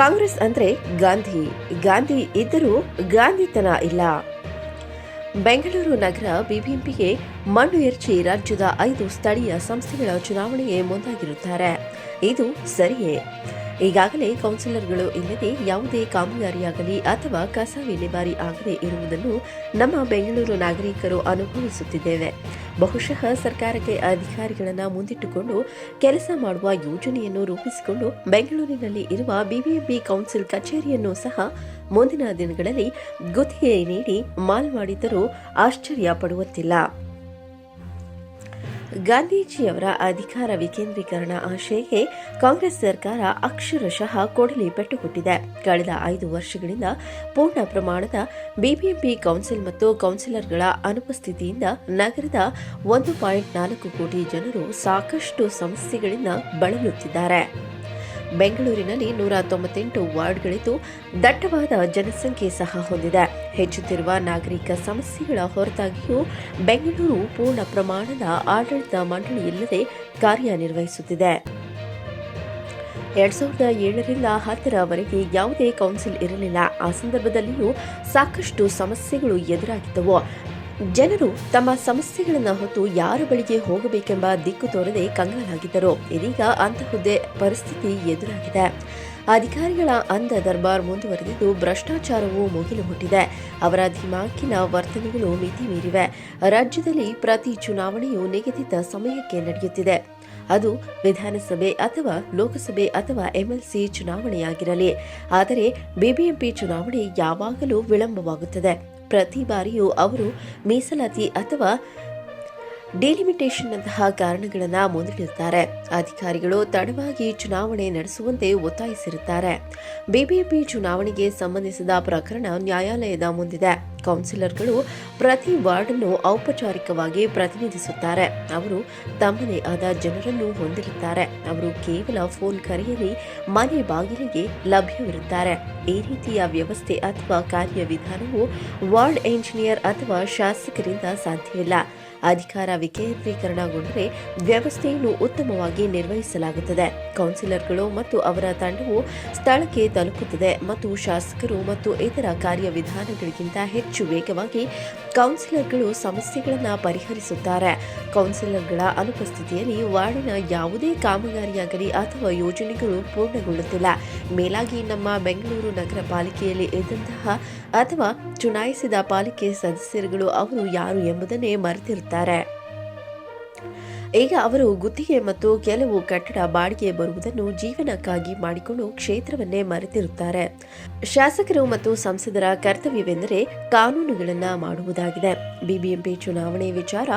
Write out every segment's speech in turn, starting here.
ಕಾಂಗ್ರೆಸ್ ಅಂದ್ರೆ ಗಾಂಧಿ. ಗಾಂಧಿ ಇದ್ದರೂ ಗಾಂಧಿತನ ಇಲ್ಲ. ಬೆಂಗಳೂರು ನಗರ ಬಿಬಿಎಂಪಿಗೆ ಮಣ್ಣು ಎರಚಿ ರಾಜ್ಯದ ಐದು ಸ್ಥಳೀಯ ಸಂಸ್ಥೆಗಳ ಚುನಾವಣೆಗೆ ಮುಂದಾಗಿರುತ್ತಾರೆ. ಇದು ಸರಿಯೇ. ಈಗಾಗಲೇ ಕೌನ್ಸಿಲರ್ಗಳು ಇಲ್ಲದೆ ಯಾವುದೇ ಕಾಮಗಾರಿಯಾಗಲಿ ಅಥವಾ ಕಸ ವಿಲೇವಾರಿ ಆಗದೇ ಇರುವುದನ್ನು ನಮ್ಮ ಬೆಂಗಳೂರು ನಾಗರಿಕರು ಅನುಭವಿಸುತ್ತಿದ್ದೇವೆ. ಬಹುಶಃ ಸರ್ಕಾರಕ್ಕೆ ಅಧಿಕಾರಿಗಳನ್ನು ಮುಂದಿಟ್ಟುಕೊಂಡು ಕೆಲಸ ಮಾಡುವ ಯೋಜನೆಯನ್ನು ರೂಪಿಸಿಕೊಂಡು ಬೆಂಗಳೂರಿನಲ್ಲಿ ಇರುವ ಬಿಬಿಎಂಪಿ ಕೌನ್ಸಿಲ್ ಕಚೇರಿಯನ್ನು ಸಹ ಮುಂದಿನ ದಿನಗಳಲ್ಲಿ ಗುತ್ತಿಗೆ ನೀಡಿ ಮಾಲ್ ಮಾಡಿದರೂ ಆಶ್ಚರ್ಯ ಪಡುವಂತಿಲ್ಲ ಗಾಂಧೀಜಿಯವರ ಅಧಿಕಾರ ವಿಕೇಂದ್ರೀಕರಣ ಆಶಯಕ್ಕೆ ಕಾಂಗ್ರೆಸ್ ಸರ್ಕಾರ ಅಕ್ಷರಶಃ ಕೊಡಲಿ ಪೆಟ್ಟು ಕೊಟ್ಟಿದೆ ಕಳೆದ ಐದು ವರ್ಷಗಳಿಂದ ಪೂರ್ಣ ಪ್ರಮಾಣದ ಬಿಬಿಎಂಪಿ ಕೌನ್ಸಿಲ್ ಮತ್ತು ಕೌನ್ಸಿಲರ್ಗಳ ಅನುಪಸ್ಥಿತಿಯಿಂದ ನಗರದ ಒಂದು ಪಾಯಿಂಟ್ ನಾಲ್ಕು ಕೋಟಿ ಜನರು ಸಾಕಷ್ಟು ಸಮಸ್ಯೆಗಳಿಂದ ಬಳಲುತ್ತಿದ್ದಾರೆ. ಬೆಂಗಳೂರಿನಲ್ಲಿ ನೂರ ತೊಂಬತ್ತೆಂಟು ವಾರ್ಡ್ಗಳಿದ್ದು ದಟ್ಟವಾದ ಜನಸಂಖ್ಯೆ ಸಹ ಹೊಂದಿದೆ. ಹೆಚ್ಚುತ್ತಿರುವ ನಾಗರಿಕ ಸಮಸ್ಯೆಗಳ ಹೊರತಾಗಿಯೂ ಬೆಂಗಳೂರು ಪೂರ್ಣ ಪ್ರಮಾಣದ ಆಡಳಿತ ಮಂಡಳಿ ಇಲ್ಲದೆ ಕಾರ್ಯನಿರ್ವಹಿಸುತ್ತಿದೆ. ಎರಡ್ ಸಾವಿರದ ಏಳರಿಂದ ಹತ್ತರವರೆಗೆ ಯಾವುದೇ ಕೌನ್ಸಿಲ್ ಇರಲಿಲ್ಲ. ಆ ಸಂದರ್ಭದಲ್ಲಿಯೂ ಸಾಕಷ್ಟು ಸಮಸ್ಯೆಗಳು ಎದುರಾಗಿದ್ದವು. ಜನರು ತಮ್ಮ ಸಮಸ್ಯೆಗಳನ್ನು ಹೊತ್ತು ಯಾರ ಬಳಿಗೆ ಹೋಗಬೇಕೆಂಬ ದಿಕ್ಕು ತೋರದೆ ಕಂಗಾಲಾಗಿದ್ದರು. ಇದೀಗ ಅಂತಹುದೇ ಪರಿಸ್ಥಿತಿ ಎದುರಾಗಿದೆ. ಅಧಿಕಾರಿಗಳ ಅಂಧ ದರ್ಬಾರ್ ಮುಂದುವರೆದಿದ್ದು ಭ್ರಷ್ಟಾಚಾರವು ಮುಗಿಲು ಮುಟ್ಟಿದೆ. ಅವರ ಧಿಮಾಕಿನ ವರ್ತನೆಗಳು ಮಿತಿ ಮೀರಿವೆ. ರಾಜ್ಯದಲ್ಲಿ ಪ್ರತಿ ಚುನಾವಣೆಯು ನಿಗದಿತ ಸಮಯಕ್ಕೆ ನಡೆಯುತ್ತಿದೆ. ಅದು ವಿಧಾನಸಭೆ ಅಥವಾ ಲೋಕಸಭೆ ಅಥವಾ ಎಂಎಲ್ಸಿ ಚುನಾವಣೆಯಾಗಿರಲಿ. ಆದರೆ ಬಿಬಿಎಂಪಿ ಚುನಾವಣೆ ಯಾವಾಗಲೂ ವಿಳಂಬವಾಗುತ್ತದೆ. ಪ್ರತಿ ಬಾರಿಯೂ ಅವರು ಮೀಸಲಾತಿ ಅಥವಾ ಡಿಲಿಮಿಟೇಷನ್ನಂತಹ ಕಾರಣಗಳನ್ನು ಮುಂದಿಡುತ್ತಾರೆ ಅಧಿಕಾರಿಗಳು ತಡವಾಗಿ ಚುನಾವಣೆ ನಡೆಸುವಂತೆ ಒತ್ತಾಯಿಸಿರುತ್ತಾರೆ. ಬಿಬಿಎಂಪಿ ಚುನಾವಣೆಗೆ ಸಂಬಂಧಿಸಿದ ಪ್ರಕರಣ ನ್ಯಾಯಾಲಯದ ಮುಂದಿದೆ. ಕೌನ್ಸಿಲರ್ಗಳು ಪ್ರತಿ ವಾರ್ಡ್ ಅನ್ನು ಔಪಚಾರಿಕವಾಗಿ ಪ್ರತಿನಿಧಿಸುತ್ತಾರೆ. ಅವರು ತಮ್ಮದೇ ಆದ ಜನರನ್ನು ಹೊಂದಿರುತ್ತಾರೆ. ಅವರು ಕೇವಲ ಫೋನ್ ಕರೆಯಲ್ಲಿ ಮನೆ ಬಾಗಿಲಿಗೆ ಲಭ್ಯವಿರುತ್ತಾರೆ. ಈ ರೀತಿಯ ವ್ಯವಸ್ಥೆ ಅಥವಾ ಕಾರ್ಯವಿಧಾನವು ವಾರ್ಡ್ ಎಂಜಿನಿಯರ್ ಅಥವಾ ಶಾಸಕರಿಂದ ಸಾಧ್ಯವಿಲ್ಲ. ಅಧಿಕಾರ ವಿಕೇಂದ್ರೀಕರಣಗೊಂಡರೆ ವ್ಯವಸ್ಥೆಯನ್ನು ಉತ್ತಮವಾಗಿ ನಿರ್ವಹಿಸಲಾಗುತ್ತದೆ. ಕೌನ್ಸಿಲರ್ಗಳು ಮತ್ತು ಅವರ ತಂಡವು ಸ್ಥಳಕ್ಕೆ ತಲುಪುತ್ತದೆ ಮತ್ತು ಶಾಸಕರು ಮತ್ತು ಇತರ ಕಾರ್ಯವಿಧಾನಗಳಿಗಿಂತ ಹೆಚ್ಚು ವೇಗವಾಗಿ ಕೌನ್ಸಿಲರ್ಗಳು ಸಮಸ್ಯೆಗಳನ್ನು ಪರಿಹರಿಸುತ್ತಾರೆ. ಕೌನ್ಸಿಲರ್ಗಳ ಅನುಪಸ್ಥಿತಿಯಲ್ಲಿ ವಾರ್ಡಿನ ಯಾವುದೇ ಕಾಮಗಾರಿಯಾಗಲಿ ಅಥವಾ ಯೋಜನೆಗಳು ಪೂರ್ಣಗೊಳ್ಳುತ್ತಿಲ್ಲ. ಮೇಲಾಗಿ ನಮ್ಮ ಬೆಂಗಳೂರು ನಗರ ಪಾಲಿಕೆಯಲ್ಲಿ ಇದ್ದಂತಹ ಅಥವಾ ಚುನಾಯಿಸಿದ ಪಾಲಿಕೆ ಸದಸ್ಯರುಗಳು ಅವರು ಯಾರು ಎಂಬುದನ್ನೇ ಮರೆತಿರುತ್ತಾರೆ. ಈಗ ಅವರು ಗುತ್ತಿಗೆ ಮತ್ತು ಕೆಲವು ಕಟ್ಟಡ ಬಾಡಿಗೆ ಬರುವುದನ್ನು ಜೀವನಕ್ಕಾಗಿ ಮಾಡಿಕೊಂಡು ಕ್ಷೇತ್ರವನ್ನೇ ಮರೆತಿರುತ್ತಾರೆ. ಶಾಸಕರು ಮತ್ತು ಸಂಸದರ ಕರ್ತವ್ಯವೆಂದರೆ ಕಾನೂನುಗಳನ್ನು ಮಾಡುವುದಾಗಿದೆ. ಬಿಬಿಎಂಪಿ ಚುನಾವಣೆ ವಿಚಾರ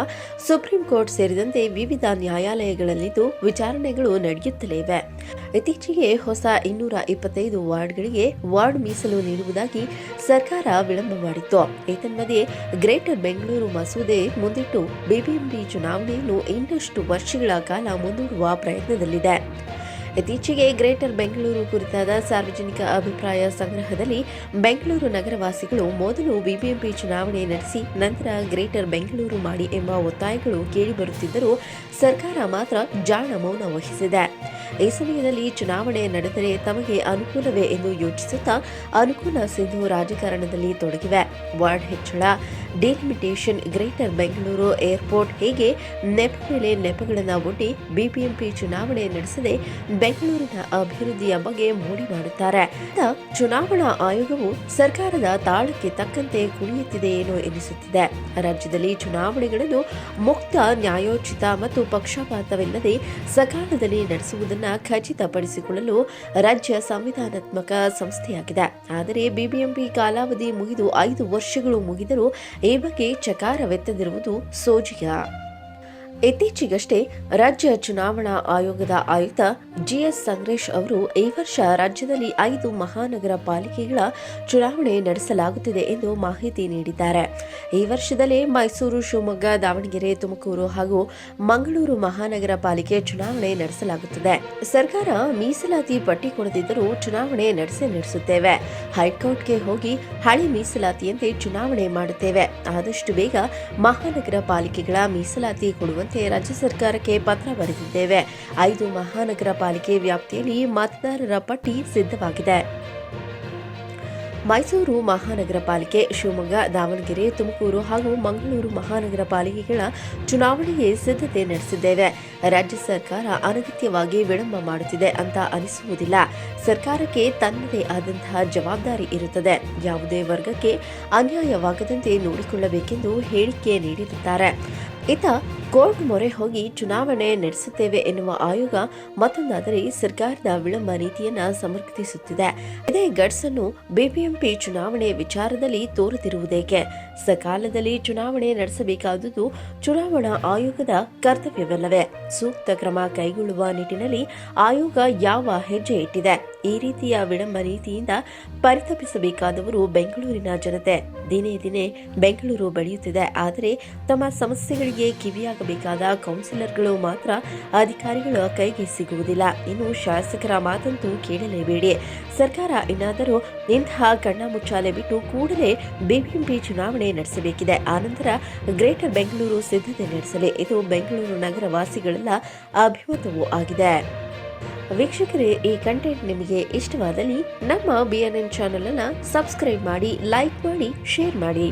ಸುಪ್ರೀಂ ಕೋರ್ಟ್ ಸೇರಿದಂತೆ ವಿವಿಧ ನ್ಯಾಯಾಲಯಗಳಲ್ಲಿದ್ದು ವಿಚಾರಣೆಗಳು ನಡೆಯುತ್ತಲೇ ಇವೆ. ಇತ್ತೀಚೆಗೆ ಹೊಸ ಇನ್ನೂರ ಇಪ್ಪತ್ತೈದು ವಾರ್ಡ್ಗಳಿಗೆ ವಾರ್ಡ್ ಮೀಸಲು ನೀಡುವುದಾಗಿ ಸರ್ಕಾರ ವಿಳಂಬ ಮಾಡಿತ್ತು. ಏತನ್ಮಧ್ಯೆ ಗ್ರೇಟರ್ ಬೆಂಗಳೂರು ಮಸೂದೆ ಮುಂದಿಟ್ಟು ಬಿಬಿಎಂಪಿ ಚುನಾವಣೆಯನ್ನು ಇನ್ನಷ್ಟು ವರ್ಷಗಳ ಕಾಲ ಮುಂದೂಡುವ ಪ್ರಯತ್ನದಲ್ಲಿದೆ. ಇತ್ತೀಚೆಗೆ ಗ್ರೇಟರ್ ಬೆಂಗಳೂರು ಕುರಿತಾದ ಸಾರ್ವಜನಿಕ ಅಭಿಪ್ರಾಯ ಸಂಗ್ರಹದಲ್ಲಿ ಬೆಂಗಳೂರು ನಗರವಾಸಿಗಳು ಮೊದಲು ಬಿಬಿಎಂಪಿ ಚುನಾವಣೆ ನಡೆಸಿ ನಂತರ ಗ್ರೇಟರ್ ಬೆಂಗಳೂರು ಮಾಡಿ ಎಂಬ ಒತ್ತಾಯಗಳು ಕೇಳಿಬರುತ್ತಿದ್ದರೂ ಸರ್ಕಾರ ಮಾತ್ರ ಜಾಣ ಮೌನ ವಹಿಸಿದೆ. ಈ ಸಮಯದಲ್ಲಿ ಚುನಾವಣೆ ನಡೆದರೆ ತಮಗೆ ಅನುಕೂಲವೇ ಎಂದು ಯೋಚಿಸುತ್ತಾ ಅನುಕೂಲ ಸಿಂಧು ರಾಜಕಾರಣದಲ್ಲಿ ತೊಡಗಿವೆ. ವಾರ್ಡ್ ಹೆಚ್ಚಳ, ಡಿಲಿಮಿಟೇಷನ್, ಗ್ರೇಟರ್ ಬೆಂಗಳೂರು ಏರ್ಪೋರ್ಟ್ ಹೀಗೆ ನೆಪ ಮೇಲೆ ನೆಪಗಳನ್ನು ಒಡ್ಡಿ ಬಿಬಿಎಂಪಿ ಚುನಾವಣೆ ನಡೆಸದೆ ಬೆಂಗಳೂರಿನ ಅಭಿವೃದ್ಧಿಯ ಬಗ್ಗೆ ಮೋಡಿ ಮಾಡುತ್ತಾರೆ. ಚುನಾವಣಾ ಆಯೋಗವು ಸರ್ಕಾರದ ತಾಳಕ್ಕೆ ತಕ್ಕಂತೆ ಕುಣಿಯುತ್ತಿದೆಯೇನೋ ಎನಿಸುತ್ತಿದೆ. ರಾಜ್ಯದಲ್ಲಿ ಚುನಾವಣೆಗಳನ್ನು ಮುಕ್ತ, ನ್ಯಾಯೋಚಿತ ಮತ್ತು ಪಕ್ಷಪಾತವಿಲ್ಲದೆ ಸಕಾಲದಲ್ಲಿ ನಡೆಸುವುದನ್ನು ಖಚಿತಪಡಿಸಿಕೊಳ್ಳಲು ರಾಜ್ಯ ಸಂವಿಧಾನಾತ್ಮಕ ಸಂಸ್ಥೆಯಾಗಿದೆ. ಆದರೆ ಬಿಬಿಎಂಪಿ ಕಾಲಾವಧಿ ಮುಗಿದು ಐದು ವರ್ಷಗಳು ಮುಗಿದರೂ ಈ ಬಗ್ಗೆ ಚಕಾರವೆತ್ತದಿರುವುದು ಸೋಜಿಗ. ಇತ್ತೀಚೆಗಷ್ಟೇ ರಾಜ್ಯ ಚುನಾವಣಾ ಆಯೋಗದ ಆಯುಕ್ತ ಜಿಎಸ್ ಸಂಗ್ರೇಶ್ ಅವರು ಈ ವರ್ಷ ರಾಜ್ಯದಲ್ಲಿ ಐದು ಮಹಾನಗರ ಪಾಲಿಕೆಗಳ ಚುನಾವಣೆ ನಡೆಸಲಾಗುತ್ತಿದೆ ಎಂದು ಮಾಹಿತಿ ನೀಡಿದ್ದಾರೆ. ಈ ವರ್ಷದಲ್ಲೇ ಮೈಸೂರು, ಶಿವಮೊಗ್ಗ, ದಾವಣಗೆರೆ, ತುಮಕೂರು ಹಾಗೂ ಮಂಗಳೂರು ಮಹಾನಗರ ಪಾಲಿಕೆ ಚುನಾವಣೆ ನಡೆಸಲಾಗುತ್ತದೆ. ಸರ್ಕಾರ ಮೀಸಲಾತಿ ಪಟ್ಟಿ ಕೊಡದಿದ್ದರೂ ಚುನಾವಣೆ ನಡೆಸೇ ನಡೆಸುತ್ತೇವೆ ಹೈಕೋರ್ಟ್ಗೆ ಹೋಗಿ ಹಳೆ ಮೀಸಲಾತಿಯಂತೆ ಚುನಾವಣೆ ಮಾಡುತ್ತೇವೆ. ಆದಷ್ಟು ಬೇಗ ಮಹಾನಗರ ಪಾಲಿಕೆಗಳ ಮೀಸಲಾತಿ ಕೊಡುವಂತೆ ರಾಜ್ಯ ಸರ್ಕಾರಕ್ಕೆ ಪತ್ರ ಬರೆದಿದ್ದೇವೆ. ಐದು ಮಹಾನಗರ ಪಾಲಿಕೆ ವ್ಯಾಪ್ತಿಯಲ್ಲಿ ಮತದಾರರ ಪಟ್ಟಿ ಸಿದ್ಧವಾಗಿದೆ. ಮೈಸೂರು ಮಹಾನಗರ ಪಾಲಿಕೆ, ಶಿವಮೊಗ್ಗ, ದಾವಣಗೆರೆ, ತುಮಕೂರು ಹಾಗೂ ಮಂಗಳೂರು ಮಹಾನಗರ ಪಾಲಿಕೆಗಳ ಚುನಾವಣೆಗೆ ಸಿದ್ಧತೆ ನಡೆಸಿದ್ದೇವೆ. ರಾಜ್ಯ ಸರ್ಕಾರ ಅನಗತ್ಯವಾಗಿ ವಿಳಂಬ ಮಾಡುತ್ತಿದೆ ಅಂತ ಅನಿಸುವುದಿಲ್ಲ. ಸರ್ಕಾರಕ್ಕೆ ತನ್ನದೇ ಆದಂತಹ ಜವಾಬ್ದಾರಿ ಇರುತ್ತದೆ. ಯಾವುದೇ ವರ್ಗಕ್ಕೆ ಅನ್ಯಾಯವಾಗದಂತೆ ನೋಡಿಕೊಳ್ಳಬೇಕೆಂದು ಹೇಳಿಕೆ ನೀಡಿರುತ್ತಾರೆ. ಇತ್ತ ಕೋರ್ಟ್ ಮೊರೆ ಹೋಗಿ ಚುನಾವಣೆ ನಡೆಸುತ್ತೇವೆ ಎನ್ನುವ ಆಯೋಗ ಮತ್ತೊಂದಾದರೆ ಸರ್ಕಾರದ ವಿಳಂಬ ನೀತಿಯನ್ನ ಸಮರ್ಥಿಸುತ್ತಿದೆ. ಇದೇ ಗಡ್ಸ್ ಅನ್ನು ಬಿಬಿಎಂಪಿ ಚುನಾವಣೆ ವಿಚಾರದಲ್ಲಿ ತೋರುತ್ತಿರುವುದೇಕೆ? ಸಕಾಲದಲ್ಲಿ ಚುನಾವಣೆ ನಡೆಸಬೇಕಾದುದು ಚುನಾವಣಾ ಆಯೋಗದ ಕರ್ತವ್ಯವಲ್ಲವೇ? ಸೂಕ್ತ ಕ್ರಮ ಕೈಗೊಳ್ಳುವ ನಿಟ್ಟಿನಲ್ಲಿ ಆಯೋಗ ಯಾವ ಹೆಜ್ಜೆ ಇಟ್ಟಿದೆ? ಈ ರೀತಿಯ ವಿಳಂಬ ನೀತಿಯಿಂದ ಪರಿತಪಿಸಬೇಕಾದವರು ಬೆಂಗಳೂರಿನ ಜನತೆ. ದಿನೇ ದಿನೇ ಬೆಂಗಳೂರು ಬೆಳೆಯುತ್ತಿದೆ. ಆದರೆ ತಮ್ಮ ಸಮಸ್ಯೆಗಳಿಗೆ ಕಿವಿಯಾಗಬೇಕಾದ ಕೌನ್ಸಿಲರ್ಗಳು ಮಾತ್ರ ಅಧಿಕಾರಿಗಳ ಕೈಗೆ ಸಿಗುವುದಿಲ್ಲ. ಇನ್ನು ಶಾಸಕರ ಮಾತಂತೂ ಕೇಳಲೇಬೇಡಿ. ಸರ್ಕಾರ ಇನ್ನಾದರೂ ಇಂತಹ ಕಣ್ಣ ಮುಚ್ಚಾಲೆ ಬಿಟ್ಟು ಕೂಡಲೇ ಬಿಬಿಎಂಪಿ ಚುನಾವಣೆ ನಡೆಸಬೇಕಿದೆ. ಆನಂತರ ಗ್ರೇಟರ್ ಬೆಂಗಳೂರು ಸಿದ್ಧತೆ ನಡೆಸಲಿ. ಇದು ಬೆಂಗಳೂರು ನಗರ ವಾಸಿಗಳೆಲ್ಲ ಅಭಿಮತವೂ ಆಗಿದೆ. ವೀಕ್ಷಕರೇ, ಈ ಕಂಟೆಂಟ್ ನಿಮಗೆ ಇಷ್ಟವಾದಲ್ಲಿ ನಮ್ಮ ಬಿ ಎನ್ ಚಾನಲ್ ಅನ್ನ ಸಬ್ಸ್ಕ್ರೈಬ್ ಮಾಡಿ ಲೈಕ್ ಮಾಡಿ ಶೇರ್ ಮಾಡಿ.